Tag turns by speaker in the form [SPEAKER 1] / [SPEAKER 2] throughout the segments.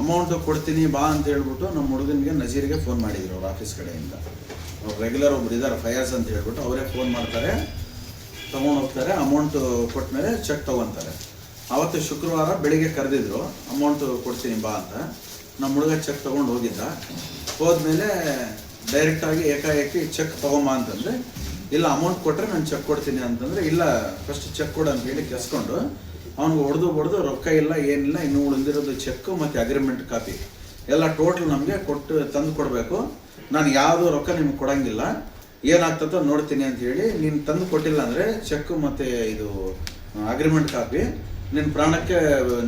[SPEAKER 1] Amount ಕೊಡ್ತೀನಿ, ಬಾ ಅಂತ ಹೇಳ್ಬಿಟ್ಟು ನಮ್ಮ ಹುಡುಗನಿಗೆ ನಜೀರ್ಗೆ ಫೋನ್ ಮಾಡಿದ್ರು ಅವ್ರ ಆಫೀಸ್ ಕಡೆಯಿಂದ. ಅವ್ರು ರೆಗ್ಯುಲರ್ ಒಬ್ರು ಇದ್ದಾರೆ ಫಯಾಜ್ ಅಂತ ಹೇಳ್ಬಿಟ್ಟು ಅವರೇ ಫೋನ್ ಮಾಡ್ತಾರೆ, ತೊಗೊಂಡು ಹೋಗ್ತಾರೆ ಅಮೌಂಟ್ ಕೊಟ್ಟ ಮೇಲೆ ಚೆಕ್ ತೊಗೊತಾರೆ. ಆವತ್ತು ಶುಕ್ರವಾರ ಬೆಳಿಗ್ಗೆ ಕರೆದಿದ್ರು ಅಮೌಂಟ್ ಕೊಡ್ತೀನಿ ಬಾ ಅಂತ. ನಮ್ಮ ಹುಡುಗ ಚೆಕ್ ತೊಗೊಂಡು ಹೋಗಿದ್ದ. ಹೋದ್ಮೇಲೆ ಡೈರೆಕ್ಟಾಗಿ ಏಕಾಏಕಿ ಚೆಕ್ ತೊಗೊಂಬ ಅಂತಂದ್ರೆ, ಇಲ್ಲ ಅಮೌಂಟ್ ಕೊಟ್ಟರೆ ನಾನು ಚೆಕ್ ಕೊಡ್ತೀನಿ ಅಂತಂದ್ರೆ, ಇಲ್ಲ ಫಸ್ಟ್ ಚೆಕ್ ಕೊಡು ಅಂತ ಹೇಳಿ ಕೆಸ್ಕೊಂಡು ಅವ್ನಿಗೆ ಹೊಡೆದು ಹೊಡೆದು ರೊಕ್ಕ ಇಲ್ಲ, ಏನಿಲ್ಲ, ಇನ್ನು ಉಳಿದಿರೋದು ಚೆಕ್ ಮತ್ತು ಅಗ್ರಿಮೆಂಟ್ ಕಾಪಿ ಎಲ್ಲ ಟೋಟಲ್ ನಮಗೆ ಕೊಟ್ಟು ತಂದು ಕೊಡಬೇಕು. ನಾನು ಯಾವುದು ರೊಕ್ಕ ನಿಮ್ಗೆ ಕೊಡೋಂಗಿಲ್ಲ. ಏನಾಗ್ತದೋ ನೋಡ್ತೀನಿ ಅಂತ ಹೇಳಿ ನೀನು ತಂದು ಕೊಟ್ಟಿಲ್ಲ ಅಂದರೆ ಚೆಕ್ ಮತ್ತು ಇದು ಅಗ್ರಿಮೆಂಟ್ ಕಾಪಿ. ನಿನ್ನ ಪ್ರಾಣಕ್ಕೆ,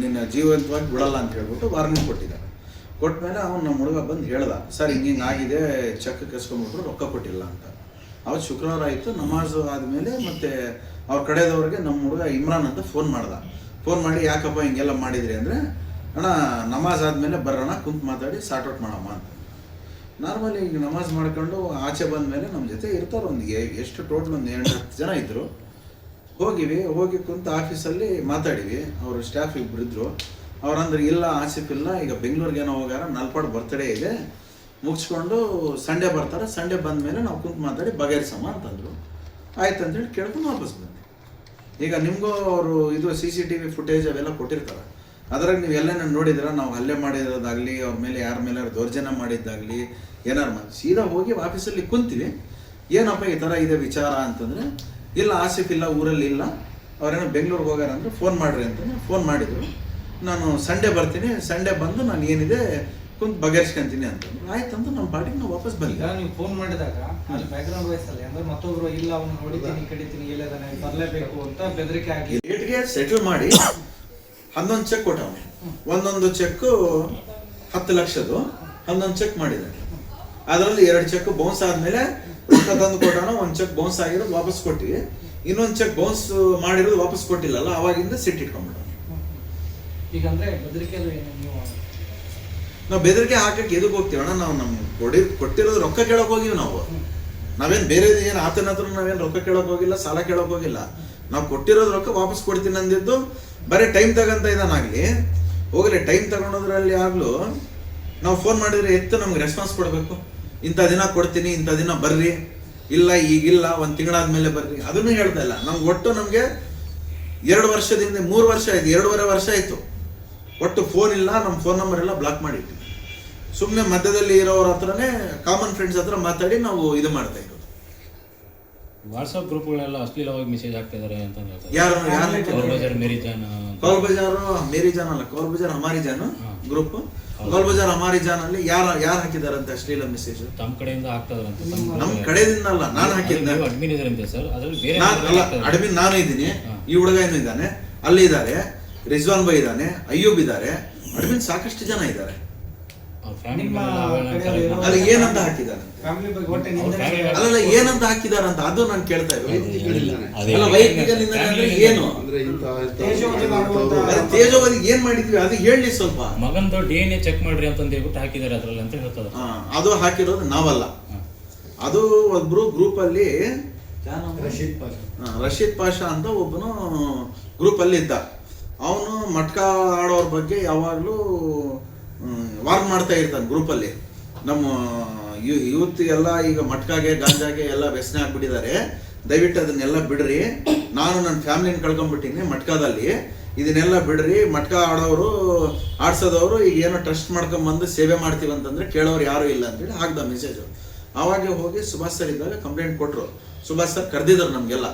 [SPEAKER 1] ನಿನ್ನ ಜೀವಂತವಾಗಿ ಬಿಡಲ್ಲ ಅಂತ ಹೇಳ್ಬಿಟ್ಟು ವಾರ್ನಿಂಗ್ ಕೊಟ್ಟಿದ್ದಾರೆ. ಕೊಟ್ಮೇಲೆ ಅವನು ನಮ್ಮ ಹುಡುಗ ಬಂದು ಹೇಳ್ದ, ಸರ್ ಹಿಂಗೆ ಹಿಂಗೆ ಆಗಿದೆ ಚೆಕ್ ಕೆಸ್ಕೊಂಡ್ಬಿಟ್ರು, ರೊಕ್ಕ ಕೊಟ್ಟಿಲ್ಲ ಅಂತ. ಅವತ್ತು ಶುಕ್ರವಾರ ಆಯಿತು, ನಮಾಜ್ ಆದಮೇಲೆ ಮತ್ತೆ ಅವ್ರ ಕಡೆದವ್ರಿಗೆ ನಮ್ಮ ಹುಡುಗ ಇಮ್ರಾನ್ ಅಂತ ಫೋನ್ ಮಾಡ್ದ. ಫೋನ್ ಮಾಡಿ, ಯಾಕಪ್ಪ ಹಿಂಗೆಲ್ಲ ಮಾಡಿದ್ರಿ? ಅಂದರೆ, ಅಣ್ಣ, ನಮಾಜ್ ಆದಮೇಲೆ ಬರೋಣ ಕುಂತು ಮಾತಾಡಿ ಸಾರ್ಟ್ ಔಟ್ ಮಾಡಮ್ಮ ಅಂತ. ನಾರ್ಮಲಿ ಈಗ ನಮಾಜ್ ಮಾಡ್ಕೊಂಡು ಆಚೆ ಬಂದ ಮೇಲೆ ನಮ್ಮ ಜೊತೆ ಇರ್ತಾರೆ ಒಂದು ಎಷ್ಟು ಟೋಟಲ್ ಒಂದು ಎಂಟು ಹತ್ತು ಜನ ಇದ್ದರು ಹೋಗಿವಿ, ಹೋಗಿ ಕುಂತ ಆಫೀಸಲ್ಲಿ ಮಾತಾಡಿವಿ. ಅವರು ಸ್ಟಾಫ್ ಇಬ್ಬರಿದ್ರು ಅವ್ರು ಅಂದ್ರೆ ಇಲ್ಲ, ಆಸಿಫ್ ಇಲ್ಲ, ಈಗ ಬೆಂಗಳೂರಿಗೆ ಏನೋ ಹೋಗಾರ ನಲ್ಪಾಡ್ ಬರ್ತಡೇ ಇದೆ. ಮುಗಿಸ್ಕೊಂಡು ಸಂಡೇ ಬರ್ತಾರೆ, ಸಂಡೇ ಬಂದ ಮೇಲೆ ನಾವು ಕುಂತು ಮಾತಾಡಿ ಬಗೆಹರಿಸಮ್ಮ ಅಂತಂದರು. ಆಯ್ತು ಅಂತೇಳಿ ಕೇಳ್ಕೊಂಡು ವಾಪಸ್ ಬಂದೆ. ಈಗ ನಿಮಗೂ ಅವರು ಇದು C C T V footage ಅವೆಲ್ಲ ಕೊಟ್ಟಿರ್ತಾರೆ. ಅದ್ರಾಗ ನೀವು ಎಲ್ಲೇನ ನೋಡಿದ್ರೆ? ನಾವು ಹಲ್ಲೆ ಮಾಡಿರೋದಾಗಲಿ, ಅವ್ರ ಮೇಲೆ ಯಾರ ಮೇಲೆ ದೌರ್ಜನ್ಯ ಮಾಡಿದ್ದಾಗಲಿ, ಏನಾರು ಮಾಡಿ ಸೀದಾ ಹೋಗಿ ಆಫೀಸಲ್ಲಿ ಕುಂತೀವಿ. ಏನಪ್ಪ ಈ ಥರ ಇದೆ ವಿಚಾರ ಅಂತಂದರೆ, ಇಲ್ಲ ಆಸಿಫ್ ಇಲ್ಲ, ಊರಲ್ಲಿ ಇಲ್ಲ, ಅವ್ರೇನೋ ಬೆಂಗಳೂರಿಗೆ ಹೋಗ್ಯಾರ ಅಂದರೆ ಫೋನ್ ಮಾಡ್ರಿ ಅಂತ ಫೋನ್ ಮಾಡಿದರು. ನಾನು ಸಂಡೇ ಬರ್ತೀನಿ, ಸಂಡೇ ಬಂದು ನಾನು ಏನಿದೆ ಕುಂತು ಬಗೆಹರಿಸ್ಕೊಂತೀನಿ ಅಂತ. ಆಯ್ತು ಅಂತ ನಮ್ಮ ಪಾರ್ಟಿಗೆ ನಾವು ವಾಪಸ್
[SPEAKER 2] ಈಗ
[SPEAKER 1] ಬಂದಿದ್ದೆ
[SPEAKER 2] ನೀವು ಫೋನ್ ಮಾಡಿದಾಗ ಅಲ್ಲಿ ಬ್ಯಾಕ್ಗ್ರೌಂಡ್ ವಾಯ್ಸ್ ಅಲ್ಲಿ ಅಂದ್ರೆ ಮತ್ತೊಬ್ರು ಇಲ್ಲ ಅವ್ನು ಹೊಡಿತೀನಿ ಕಡಿತೀನಿ ಎಲ್ಲದಾನೆ ಬರ್ಲೇಬೇಕು ಅಂತ ಬೆದರಿಕೆ ಆಗಿ
[SPEAKER 1] ರೇಟ್ಗೆ ಸೆಟಲ್ ಮಾಡಿ ಹನ್ನೊಂದು ಚೆಕ್ ಕೊಟ್ಟ ಒಂದೊಂದು ಚೆಕ್ ಹತ್ತು ಲಕ್ಷದು ಹನ್ನೊಂದು ಚೆಕ್ ಮಾಡಿದ್ದಾನೆ ಅದರಲ್ಲಿ ಎರಡು ಚೆಕ್ ಬೌನ್ಸ್ ಆದ್ಮೇಲೆ ರೊಕ್ಕ ತಂದು ಕೊಟ್ಟವನ ಒಂದು ಚೆಕ್ ಬೌನ್ಸ್ ಆಗಿರೋದು ವಾಪಸ್ ಕೊಟ್ಟಿವಿ. ಇನ್ನೊಂದು ಚೆಕ್ ಬೌನ್ಸ್ ಮಾಡಿರೋದು ವಾಪಸ್ ಕೊಟ್ಟಿಲ್ಲಲ್ಲ ಅವಾಗಿಂದ ಸಿಟ್ ಇಟ್ಕೊಂಡ್ಬಿಡೋಣ
[SPEAKER 2] ಈಗ ಅಂದ್ರೆ ಬೆದರಿಕೆಯಲ್ಲಿ ನೀವು
[SPEAKER 1] ನಾವು ಬೆದರಿಕೆ ಹಾಕಕ್ಕೆ ಎದಕ್ಕೆ ಹೋಗ್ತೀವಣ್ಣ? ನಾವು ನಮ್ಗೆ ಕೊಡಿ, ಕೊಟ್ಟಿರೋದು ರೊಕ್ಕ ಕೇಳಕ್ ಹೋಗಿವಿ ನಾವು. ನಾವೇನು ಬೇರೆ ಏನು ಆತನ ಹತ್ರ ನಾವೇನು ರೊಕ್ಕ ಕೇಳಕ್ ಹೋಗಿಲ್ಲ, ಸಾಲ ಕೇಳಕ್ ಹೋಗಿಲ್ಲ. ನಾವು ಕೊಟ್ಟಿರೋದು ರೊಕ್ಕ ವಾಪಸ್ ಕೊಡ್ತೀನಿ ಅಂದಿದ್ದು, ಬರೀ ಟೈಮ್ ತಗಂತ ಇದ್ದಾನಾಗ್ಲಿ. ಹೋಗಲಿ ಟೈಮ್ ತಗೊಂಡೋದ್ರಲ್ಲಿ ಆಗ್ಲೂ ನಾವು ಫೋನ್ ಮಾಡಿದ್ರೆ ಎತ್ತು ನಮ್ಗೆ ರೆಸ್ಪಾನ್ಸ್ ಕೊಡಬೇಕು. ಇಂಥ ದಿನ ಕೊಡ್ತೀನಿ, ಇಂಥ ದಿನ ಬರ್ರಿ. ಇಲ್ಲ ಈಗಿಲ್ಲ ಒಂದು ತಿಂಗಳಾದ್ಮೇಲೆ ಬರ್ರಿ. ಅದನ್ನು ಹೇಳ್ತಾ ಇಲ್ಲ. ನಮ್ಗೆ ಒಟ್ಟು ನಮಗೆ ಎರಡು ವರ್ಷದಿಂದ ಮೂರು ವರ್ಷ ಆಯ್ತು, ಎರಡೂವರೆ ವರ್ಷ ಆಯ್ತು. ಒಟ್ಟು ಫೋನ್ ಇಲ್ಲ ನಮ್ಮ ಫೋನ್ ನಂಬರ್ ಎಲ್ಲ ಬ್ಲಾಕ್ ಮಾಡಿ ಸುಮ್ಮನೆ ಮಧ್ಯದಲ್ಲಿ ಇರೋರ ಹತ್ರನೇ ಕಾಮನ್ ಫ್ರೆಂಡ್ಸ್ ಹತ್ರ ಮಾತಾಡಿ ನಾವು ಇದು ಮಾಡ್ತಾ ಇರೋದು.
[SPEAKER 3] ವಾಟ್ಸಪ್ ಗ್ರೂಪ್ಗಳೆಲ್ಲ ಅಶ್ಲೀಲವಾಗಿ ಮೆಸೇಜ್ ಹಾಕ್ತಿದ್ದಾರೆ ಅಂತ ಹೇಳ್ತಾರೆ
[SPEAKER 1] ಯಾರು
[SPEAKER 3] ಕೌಲ್ ಬಜಾರ್ ಮೇರಿ ಜಾನ್
[SPEAKER 1] ಕೌಲ್ ಬಜಾರು ಮೇರಿ ಜಾನ್ ಅಲ್ಲ ಕೌಲ್ ಬಜಾರ್ ಹಮಾರಿ ಜಾನ್ ಗ್ರೂಪ್ ಕೌಲ್ ಬಜಾರ್ ಹಮಾರಿ ಜಾನ್ ಅಲ್ಲಿ ಯಾರು ಯಾರು ಹಾಕಿದಾರೆ ಅಂತ ಅಶ್ಲೀಲ ಮೆಸೇಜ್
[SPEAKER 3] ತಮ್ಮ ಕಡೆಯಿಂದ ಹಾಕ್ತಾರಂತೆ
[SPEAKER 1] ನಮ್ಮ ಕಡೆಯಿಂದ ಅಲ್ಲ ನಾನು ಹಾಕಿದ್ದೆ
[SPEAKER 3] ಅಡ್ಮಿನ್ ಇದ್ದಾರೆ ಸರ್ ಅದ್ರಲ್ಲಿ ಬೇರೆ.
[SPEAKER 1] ಅಡ್ಮಿನ್ ನಾನು ಇದ್ದೀನಿ ಈ ಹುಡುಗ ಏನು ಇದ್ದಾನೆ ಅಲ್ಲಿ ಇದ್ದಾರೆ. ರಿಜ್ವಾನ್ ಬೈ ಇದ್ದಾನೆ ಅಯ್ಯೂಬ್ ಇದ್ದಾರೆ ಅಡ್ಮಿನ್ ಸಾಕಷ್ಟು ಜನ ಇದ್ದಾರೆ. ಅಲ್ಲಿ ಏನಂತ ಹಾಕಿದ್ದಾರೆ? ಅಲ್ಲಲ್ಲ ಏನಂತ ಹಾಕಿದಾರೆ ಅಂತ ಅದು ನಾನು ಕೇಳ್ತಾ
[SPEAKER 3] ಇದ್ದೀನಿ.
[SPEAKER 1] ಅಲ್ಲ ವೈಯಕ್ತಿಕ ನಿಂದನೆ ಅಂದ್ರೆ ಏನು ಮಾಡಿದ್ವಿ? ಅದು ಹೇಳಿ ಸ್ವಲ್ಪ.
[SPEAKER 3] ಮಗಂದು ಡಿ ಎನ್ ಎ ಚೆಕ್ ಮಾಡ್ರಿ ಅಂತ ಹೇಳ್ಬಿಟ್ಟು ಹಾಕಿದ್ದಾರೆ ಅದ್ರಲ್ಲಿ ಅಂತ ಹೇಳ್ತದ
[SPEAKER 1] ಅದು ಹಾಕಿರೋದು ನಾವಲ್ಲ. ಅದು ಒಬ್ರು ಗ್ರೂಪ್ ಅಲ್ಲಿ
[SPEAKER 4] ರಶೀದ್ ಪಾಷಾ.
[SPEAKER 1] ಆ, ರಶೀದ್ ಪಾಷಾ ಅಂತ ಒಬ್ಬನು ಗ್ರೂಪ್ ಅಲ್ಲಿ ಇದ್ದ. ಅವನು ಮಟ್ಕ ಆಡೋರ ಬಗ್ಗೆ ಯಾವಾಗಲೂ ವಾರ್ನ್ ಮಾಡ್ತಾ ಇರ್ತಾನೆ ಗ್ರೂಪಲ್ಲಿ ನಮ್ಮ ಯೂತ್ ಎಲ್ಲ ಈಗ ಮಟ್ಕಾಗೆ, ಗಾಂಜಾಗೆ ಎಲ್ಲ ವ್ಯಸನ ಆಗ್ಬಿಟ್ಟಿದ್ದಾರೆ. ದಯವಿಟ್ಟು ಅದನ್ನೆಲ್ಲ ಬಿಡ್ರಿ. ನಾನು ನನ್ನ ಫ್ಯಾಮಿಲಿನ ಕಳ್ಕೊಂಡ್ಬಿಟ್ಟಿನಿ ಮಟ್ಕಾದಲ್ಲಿ. ಇದನ್ನೆಲ್ಲ ಬಿಡ್ರಿ. ಮಟ್ಕ ಆಡೋರು, ಆಡ್ಸೋದವರು ಈಗ ಏನೋ ಟ್ರಸ್ಟ್ ಮಾಡ್ಕೊಂಬಂದು ಸೇವೆ ಮಾಡ್ತೀವಿ ಅಂತಂದ್ರೆ ಕೇಳೋರು ಯಾರು ಇಲ್ಲ ಅಂತೇಳಿ ಹಾಕ್ದ ಮೆಸೇಜು ಆವಾಗ ಹೋಗಿ ಸುಭಾಷ್ ಸರ್ ಇದ್ದಾಗ ಕಂಪ್ಲೇಂಟ್ ಕೊಟ್ಟರು ಸುಭಾಷ್ ಸರ್ ಕರೆದಿದ್ರು ನಮಗೆಲ್ಲ.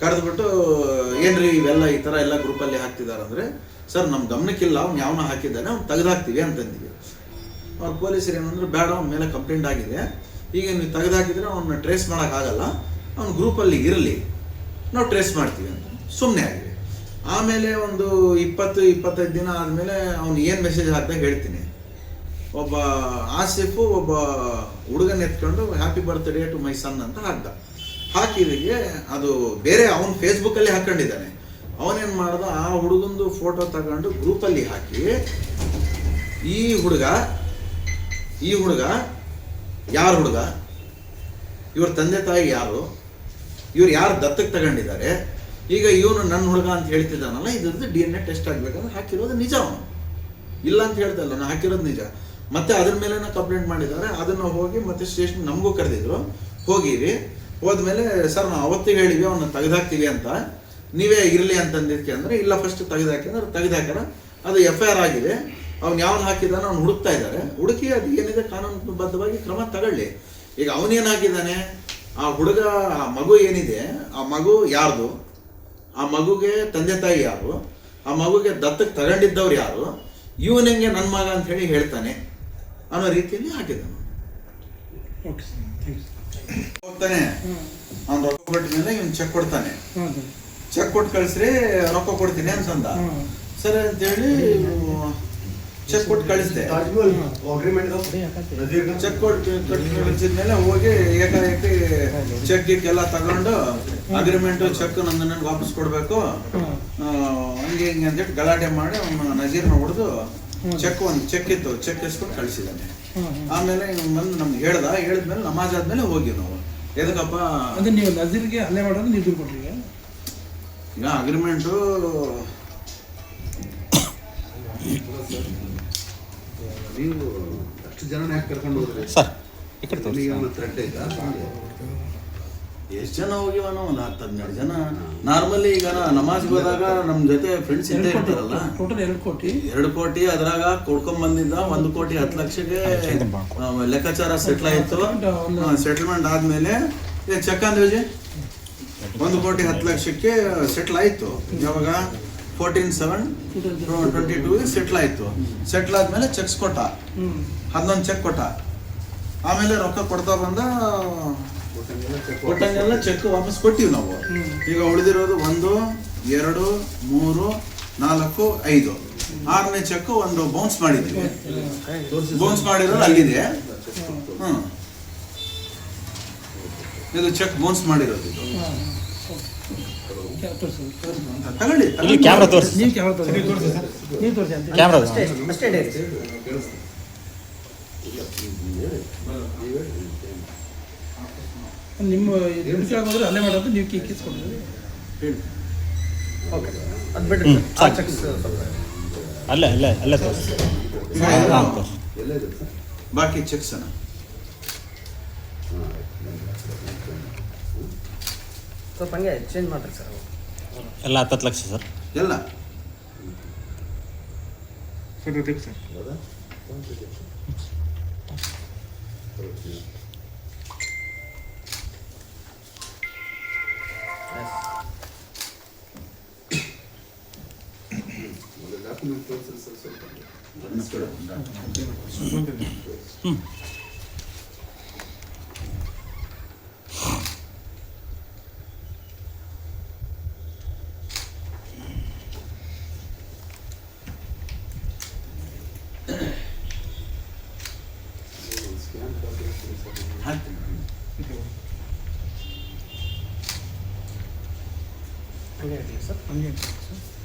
[SPEAKER 1] ಕರೆದ್ಬಿಟ್ಟು ಏನ್ರಿ ಇವೆಲ್ಲ ಈ ಥರ ಎಲ್ಲ ಗ್ರೂಪಲ್ಲಿ ಹಾಕ್ತಿದಾರಂದ್ರೆ ಸರ್ ನಮ್ಮ ಗಮನಕ್ಕಿಲ್ಲ, ಅವ್ನು ಯಾವನ ಹಾಕಿದ್ದಾನೆ, ಅವ್ನು ತೆಗೆದಾಕ್ತೀವಿ ಅಂತಂದಿವಿ. ಅವ್ರು ಪೊಲೀಸರು ಏನಂದ್ರೆ, ಬೇಡ, ಅವ್ನ ಮೇಲೆ ಕಂಪ್ಲೇಂಟ್ ಆಗಿದೆ. ಈಗ ನೀವು ತೆಗೆದಾಕಿದ್ರೆ ಅವನ್ನ ಟ್ರೇಸ್ ಮಾಡೋಕ್ಕಾಗಲ್ಲ ಅವ್ನು ಗ್ರೂಪಲ್ಲಿ ಇರಲಿ. ನಾವು ಟ್ರೇಸ್ ಮಾಡ್ತೀವಿ ಅಂತ. ಸುಮ್ಮನೆ ಆಗಿದೆ. ಆಮೇಲೆ ಒಂದು ಇಪ್ಪತ್ತು, ಇಪ್ಪತ್ತೈದು ದಿನ ಆದಮೇಲೆ ಅವ್ನು ಏನು ಮೆಸೇಜ್ ಹಾಕ್ದ ಹೇಳ್ತೀನಿ. ಒಬ್ಬ ಆಸಿಫು, ಒಬ್ಬ ಹುಡುಗನ ಎತ್ಕೊಂಡು happy birthday to my son ಅಂತ ಹಾಕ್ದ. ಹಾಕಿದಿಗೆ, ಅದು ಬೇರೆ ಅವನು ಫೇಸ್ಬುಕ್ಕಲ್ಲಿ ಹಾಕೊಂಡಿದ್ದಾನೆ. ಅವನೇನು ಮಾಡ್ದ, ಆ ಹುಡುಗಂದು ಫೋಟೋ ತಗೊಂಡು ಗ್ರೂಪಲ್ಲಿ ಹಾಕಿ, ಈ ಹುಡುಗ ಈ ಹುಡುಗ, ಯಾರ ಹುಡುಗ? ಇವ್ರ ತಂದೆ ತಾಯಿ ಯಾರು? ಇವ್ರು ಯಾರು ದತ್ತಕ್ಕೆ ತಗೊಂಡಿದ್ದಾರೆ? ಈಗ ಇವನು ನನ್ನ ಹುಡುಗ ಅಂತ ಹೇಳ್ತಿದ್ದಾನಲ್ಲ, ಇದ್ರದ್ದು ಡಿ ಎನ್ ಎ ಟೆಸ್ಟ್ ಆಗ್ಬೇಕಂದ್ರೆ ಹಾಕಿರೋದು ನಿಜ ಅವನು. ಇಲ್ಲ ಅಂತ ಹೇಳ್ತಾ ಇಲ್ಲ ನಾನು ಹಾಕಿರೋದು ನಿಜ. ಮತ್ತೆ ಅದ್ರ ಮೇಲೆ ಕಂಪ್ಲೇಂಟ್ ಮಾಡಿದ್ದಾರೆ, ಅದನ್ನು ಹೋಗಿ ಮತ್ತೆ ಸ್ಟೇಷನ್ ನಮಗೂ ಕರೆದಿದ್ರು. ಹೋಗಿವಿ. ಹೋದ್ಮೇಲೆ, ಸರ್, ನಾವು ಅವತ್ತಿಗೆ ಹೇಳಿವಿ ಅವನ್ನ ತೆಗೆದಾಕ್ತೀವಿ ಅಂತ. ನೀವೇ ಇರಲಿ ಅಂತಂದಿದ್ಕೆ ಅಂದ್ರೆ, ಇಲ್ಲ ಫಸ್ಟ್ ತೆಗೆದಾಕಿ ಅಂದ್ರೆ ತೆಗೆದಾಕ್ಯಾರ ಅದು ಎಫ್ ಐ ಆರ್ ಆಗಿದೆ. ಅವ್ನು ಯಾವನ್ ಹಾಕಿದಾನ ಅವ್ನು ಹುಡುಕ್ತಾ ಇದ್ದಾರೆ. ಹುಡುಕಿ ಅದು ಏನಿದೆ, ಕಾನೂನುಬದ್ಧವಾಗಿ ಕ್ರಮ ತಗೊಳ್ಳಿ. ಈಗ ಅವನೇನು ಹಾಕಿದ್ದಾನೆ? ಆ ಹುಡುಗ, ಆ ಮಗು ಏನಿದೆ? ಆ ಮಗು ಯಾರ್ದು? ಆ ಮಗುಗೆ ತಂದೆ ತಾಯಿ ಯಾರು? ಆ ಮಗುಗೆ ದತ್ತಕ್ಕೆ ತಗೊಂಡಿದ್ದವ್ರು ಯಾರು? ಇವನಿಗೆ ನನ್ನ ಮಗ ಅಂತ ಹೇಳಿ ಹೇಳ್ತಾನೆ ಅನ್ನೋ ರೀತಿಯಲ್ಲಿ ಹಾಕಿದ್ದಾನೆ.
[SPEAKER 5] ಓಕೆ ಸರ್ ಯು
[SPEAKER 1] ಹೋಗ್ತಾನೆ. ಅವ್ನು ರೊಕ್ಕ ಕೊಟ್ಟ ಮೇಲೆ ಇವ್ನು ಚೆಕ್ ಕೊಡ್ತಾನೆ. ಚೆಕ್ ಕೊಟ್ಟು ಕಳಿಸ್ರಿ ರೊಕ್ಕ ಕೊಡ್ತೀನಿ ಅಂತಂದ ಸರ್ ಅಂತ ಅಂತೇಳಿ ಚೆಕ್ ಕೊಟ್ಟು ಕಳಿಸ್ದೆ. ಚೆಕ್ ಕೊಟ್ಟು ಕಳಿಸಿದ್ಮೇಲೆ ಹೋಗಿ ಏಕಾಏಕಿ ಚೆಕ್ ಗಿಕ್ ಎಲ್ಲ ತಗೊಂಡು ಅಗ್ರಿಮೆಂಟ್ ಚೆಕ್ ನಂದು ನನಗೆ ವಾಪಸ್ ಕೊಡಬೇಕು. ಹಂಗೆ ಹಿಂಗೆ ಅಂತೇಳಿ ಗಲಾಟೆ ಮಾಡಿ ನಜೀರ್ನ ಹೊಡೆದು ಚೆಕ್ ಒಂದು ಚೆಕ್ ಇತ್ತು. ಚೆಕ್ ಇಸ್ಕೊಂಡು ಕಳಿಸಿದ್ದಾನೆ ಆಮೇಲೆ ಇವ್ನು ಬಂದು ನಮ್ಗೆ ಹೇಳ್ದ ಹೇಳಿದ್ಮೇಲೆ ನಮಾಜ್ ಆದ್ಮೇಲೆ ಹೋಗಿ ನಾವು. ಎದಕ್ಕಪ್ಪ?
[SPEAKER 5] ಅಂದ್ರೆ ನೀವು ನಜೀರ್ಗೆ ಅಲ್ಲೇ ಮಾಡೋದು ನೀವು ದುಡ್ಡು ಈಗ
[SPEAKER 1] ಈಗ ಅಗ್ರಿಮೆಂಟು
[SPEAKER 4] ನೀವು ಅಷ್ಟು ಜನ ಯಾಕೆ ಕರ್ಕೊಂಡು ಹೋದ್ರಿ?
[SPEAKER 3] ಸರ್ ಈ ಕಡೆ
[SPEAKER 1] ಎಷ್ಟು ಜನ ಹೋಗಿವನೋ ಒಂದು ಹತ್ತು ಹನ್ನೆರಡು ಜನ. ನಾರ್ಮಲಿ ಈಗ ನಮಾಜ್ ನಮಾಜ್ಗೆ ಹೋದಾಗ ನಮ್ಮ ಜೊತೆ ಫ್ರೆಂಡ್ಸ್ ಇದ್ದೇ ಇರ್ತಾರಲ್ಲ?
[SPEAKER 5] ಟೋಟಲ್ ಎರಡು ಕೋಟಿ.
[SPEAKER 1] ಎರಡು ಕೋಟಿ ಅದ್ರಾಗ ಕೊಡ್ಕೊಂಡ್ ಬಂದಿದ್ದ ಒಂದು ಕೋಟಿ ಹತ್ತು ಲಕ್ಷಕ್ಕೆ ಲೆಕ್ಕಾಚಾರ ಸೆಟ್ಲ್ ಆಯ್ತು. ಸೆಟಲ್ಮೆಂಟ್ ಆದ್ಮೇಲೆ ಚೆಕ್ ಅಂದ್ವಿ ಒಂದು ಕೋಟಿ ಹತ್ತು ಲಕ್ಷಕ್ಕೆ ಸೆಟ್ಲ್ ಆಯ್ತು. ಯಾವಾಗ? Fourteen seven twenty two settle ಆಯ್ತು. ಸೆಟ್ಲ್ ಆದ್ಮೇಲೆ ಚೆಕ್ಸ್ ಕೊಟ್ಟ.
[SPEAKER 5] ಹ್ಞೂ
[SPEAKER 1] ಹನ್ನೊಂದು ಚೆಕ್ ಕೊಟ್ಟ. ಆಮೇಲೆ ರೊಕ್ಕ ಕೊಡ್ತಾ ಬಂದ
[SPEAKER 4] ಕೊಟ್ಟಂಗೆಲ್ಲ ಚೆಕ್
[SPEAKER 1] ವಾಪಸ್ ಕೊಟ್ಟಿವಿ ನಾವು. ಈಗ ಉಳಿದಿರೋದು ಒಂದು ಎರಡು ಮೂರು ನಾಲ್ಕು ಐದು. ಆರನೇ ಚೆಕ್ ಒಂದು ಬೌನ್ಸ್ ಮಾಡಿದ್ವಿ ಬೌನ್ಸ್ ಮಾಡಿರೋದು ಅಲ್ಲಿದೆ. ಹ್ಮ್. ಇದು ಚೆಕ್ ಬೌನ್ಸ್ ಮಾಡಿರೋದು ತಗೊಳ್ಳಿ
[SPEAKER 3] ಇಲ್ಲಿ
[SPEAKER 1] ತಗೊಳ್ಳಿ.
[SPEAKER 3] ಕ್ಯಾಮ್ರಾ ತೋರಿಸಿ.
[SPEAKER 5] ನೀವು ಕ್ಯಾಮ್ರಾ ತೋರಿಸಿ. ನೀವು ತೋರಿಸಿ ಅಂತ.
[SPEAKER 3] ಕ್ಯಾಮ್ರಾ
[SPEAKER 5] ನಿಮ್ಮ ದುಡ್ಡು ಕೇಳಕ್ ಹೋದ್ರೆ ಅಲ್ಲೇ ಮಾಡೋದು ನೀವು ಕಿ ಕಿಸ್ ಕೊಟ್ಟಿರಿ
[SPEAKER 1] ಅಲ್ಲ
[SPEAKER 3] ಅಲ್ಲೇ ಅಲ್ಲೇ ಅಲ್ಲೇ ತೋರಿಸಿ ಹಾಂ ತೋರಿಸಿ
[SPEAKER 4] ಎಲ್ಲ ಇದೆ ಸರ್.
[SPEAKER 1] ಬಾಕಿ ಚೆಕ್ಸ್ ಅಣ್ಣ.
[SPEAKER 6] ಸ್ವಲ್ಪ ಹಂಗೆ ಚೇಂಜ್ ಮಾಡ್ರಿ ಸರ್
[SPEAKER 3] ಎಲ್ಲ ಹತ್ತತ್ತು ಲಕ್ಷ ಸರ್.
[SPEAKER 1] ಎಲ್ಲ?
[SPEAKER 4] ಹೌದಾ ಡಾಕ್ಯುಮೆಂಟ್ ತೋರಿಸ್ರಿ ಸರ್ ಸ್ವಲ್ಪ
[SPEAKER 1] ಅದನ್ನ ಕೊಡು.
[SPEAKER 4] ಸ್ಕ್ಯಾನ್ ಕಾಪಿ ಸರ್
[SPEAKER 1] ಹಾಕ್ತೀನಿ.
[SPEAKER 6] ಹಂಗೆ ಇರಲಿ ಸರ್
[SPEAKER 5] ಹಂಗೆ ಸರ್